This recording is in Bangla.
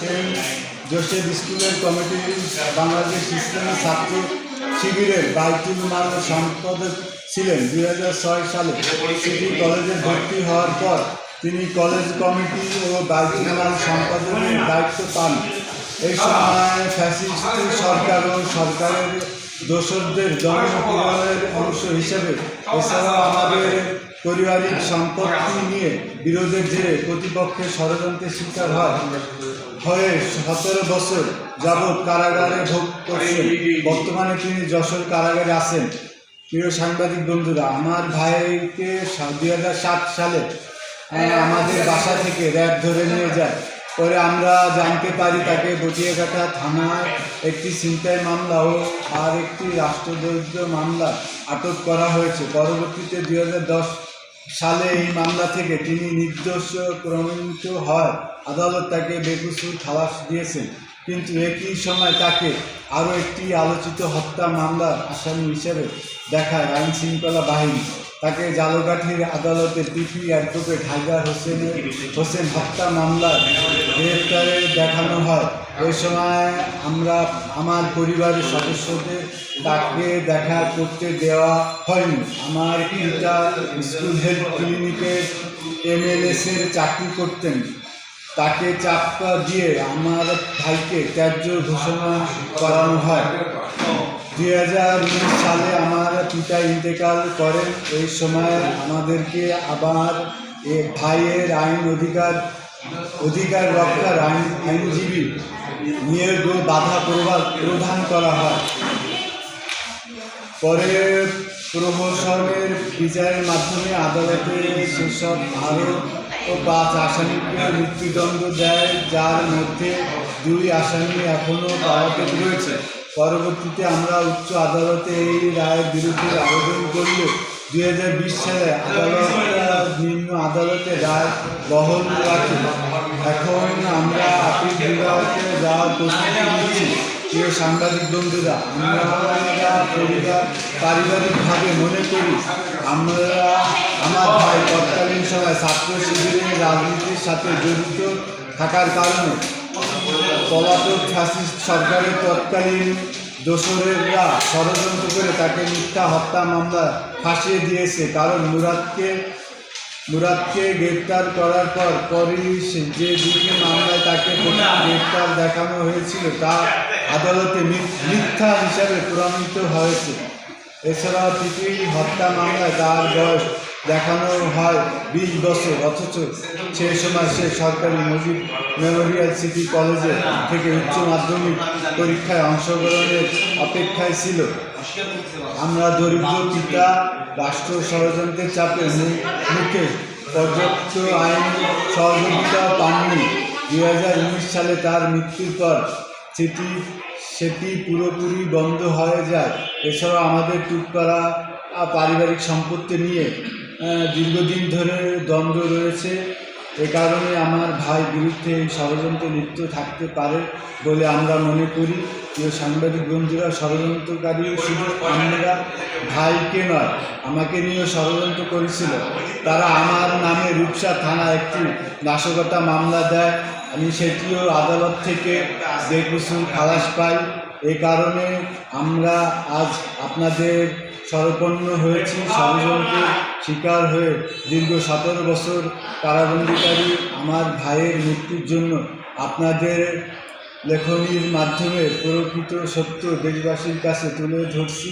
সেই জোশেদ স্কুলের কমিটি, বাংলাদেশ ইসলামী ছাত্র শিবিরের বাইতুল মাল সম্পাদক ছিলেন। দুই হাজার ছয় সালে সিটি কলেজে ভর্তি হওয়ার পর তিনি কলেজ কমিটি ও বাইতুল মাল সম্পাদনের দায়িত্ব পান। এই সময় ফ্যাসিস্ট সরকার ও সরকারের দোসরদের জনপ্রিয়ের অংশ হিসেবে এছাড়াও আমাদের পারিবারিক সম্পত্তি নিয়ে বিরোধের জেরে প্রতিপক্ষের ষড়যন্ত্রের শিকার হয়। হয়ে সতেরো বছর যাবৎ কারাগারে ভোগ করছেন। বর্তমানে তিনি যশোর কারাগারে আছেন। প্রিয় সাংবাদিক বন্ধুরা, আমার ভাইকে দুই হাজার সাত সালে আমাদের বাসা থেকে র্যাব ধরে নিয়ে যায়। পরে আমরা জানতে পারি তাকে বটিয়াঘাটা থানায় একটি ছিনতাই মামলা ও আর একটি রাষ্ট্রদ্রোহ মামলা আটক করা হয়েছে। পরবর্তীতে দুই হাজার দশ সালে এই মামলা থেকে তিনি নির্দোষ প্রমাণিত হয় আদালত তাকে বেকুসুর খালাস দিয়েছেন। কিন্তু একই সময় তাকে আরও একটি আলোচিত হত্যা মামলার আসামি হিসেবে দেখায় আইন শৃঙ্খলা বাহিনী। তাকে জালকাঠির আদালতে পিপি অ্যাডভোকেট হায়দার হোসেনের হোসেন হত্যা মামলার গ্রেফতারে দেখানো হয়। ওই সময় আমরা আমার পরিবারের সদস্যদের তাকে দেখা করতে দেওয়া হয়নি। আমার পিতা স্কুল হেলথ ক্লিনিকের এমএলএসের চাকরি করতেন। তাকে চাপা দিয়ে আমার ভাইকে ত্যায্য ঘোষণা করানো হয়। দুই হাজার উনিশ সালে আমার পিতা ইন্তেকাল করেন। এই সময় আমাদেরকে আবার এ ভাইয়ের আইন অধিকার অধিকার রক্ষার আইন আইনজীবী নিয়োগ ও বাধা প্রভাব প্রদান করা হয়। পরে প্রহসনের বিচারের মাধ্যমে আদালতে সেসব আরও পাঁচ আসামিকে মৃত্যুদণ্ড দেয়, যার মধ্যে দুই আসামি এখনও পাওয়াতে রয়েছে পরবর্তীতে আমরা উচ্চ আদালতে এই রায়ের বিরুদ্ধে আবেদন করলে দুই হাজার বিশ সালে আদালত, নিম্ন আদালতে রায় বহল রাখে। এখন আমরা আপিল বিভাগে যাওয়ার প্রস্তুতি নিচ্ছি। প্রিয় সাংবাদিক বন্ধুরা, আমরা পরিবার, পারিবারিকভাবে মনে করি, আমরা, আমার ভাই তৎকালীন সময় ছাত্র শিবিরের রাজনীতির সাথে জড়িত থাকার কারণে পলাতক ফ্যাসিস্ট সরকারের তৎকালীন দোসরেরা ষড়যন্ত্র করে তাকে মিথ্যা হত্যা মামলা ফাঁসিয়ে দিয়েছে। কারণ মুরাদকে মুরাদকে গ্রেপ্তার করার পর পরই যে দুটি মামলায় তাকে গ্রেপ্তার দেখানো হয়েছিল, তা আদালতে মিথ্যা হিসাবে প্রমাণিত হয়েছে। এছাড়াও পিপি হত্যা মামলায় তার বয়স দেখানো হয় বিশ বছর, অথচ সেই সময় সে সরকারি মুজিব মেমোরিয়াল সিটি কলেজে থেকে উচ্চ মাধ্যমিক পরীক্ষায় অংশগ্রহণের অপেক্ষায় ছিল। আমরা দরিদ্র পিতা, রাষ্ট্র ষড়যন্ত্রের চাপে মুখে পর্যাপ্ত আইন সহযোগিতা পাননি। দুই হাজার উনিশ সালে তার মৃত্যুর পর সেটি সেটি পুরোপুরি বন্ধ হয়ে যায়। এছাড়াও আমাদের টুকপাড়া পারিবারিক সম্পত্তি নিয়ে দীর্ঘদিন ধরে দ্বন্দ্ব রয়েছে। এ কারণে আমার ভাই বিরুদ্ধে এই ষড়যন্ত্রে লিপ্ত থাকতে পারে বলে আমরা মনে করি। প্রিয় সাংবাদিক বন্ধুরা, ষড়যন্ত্রকারী শুধু আমরা ভাইকে নয়, আমাকে নিয়েও ষড়যন্ত্র করেছিল। তারা আমার নামে রূপসা থানা একটি নাশকতা মামলা দেয়। আমি সেটিও আদালত থেকে বেকুসুর খালাস পাই। এই কারণে আমরা আজ আপনাদের সরপন্ন হয়েছি ষড়যন্ত্রের শিকার হয়ে দীর্ঘ সতেরো বছর কারাবন্দিকারী আমার ভাইয়ের মৃত্যুর জন্য আপনাদের লেখনীর মাধ্যমে প্রকৃত সত্য দেশবাসীর কাছে তুলে ধরছি।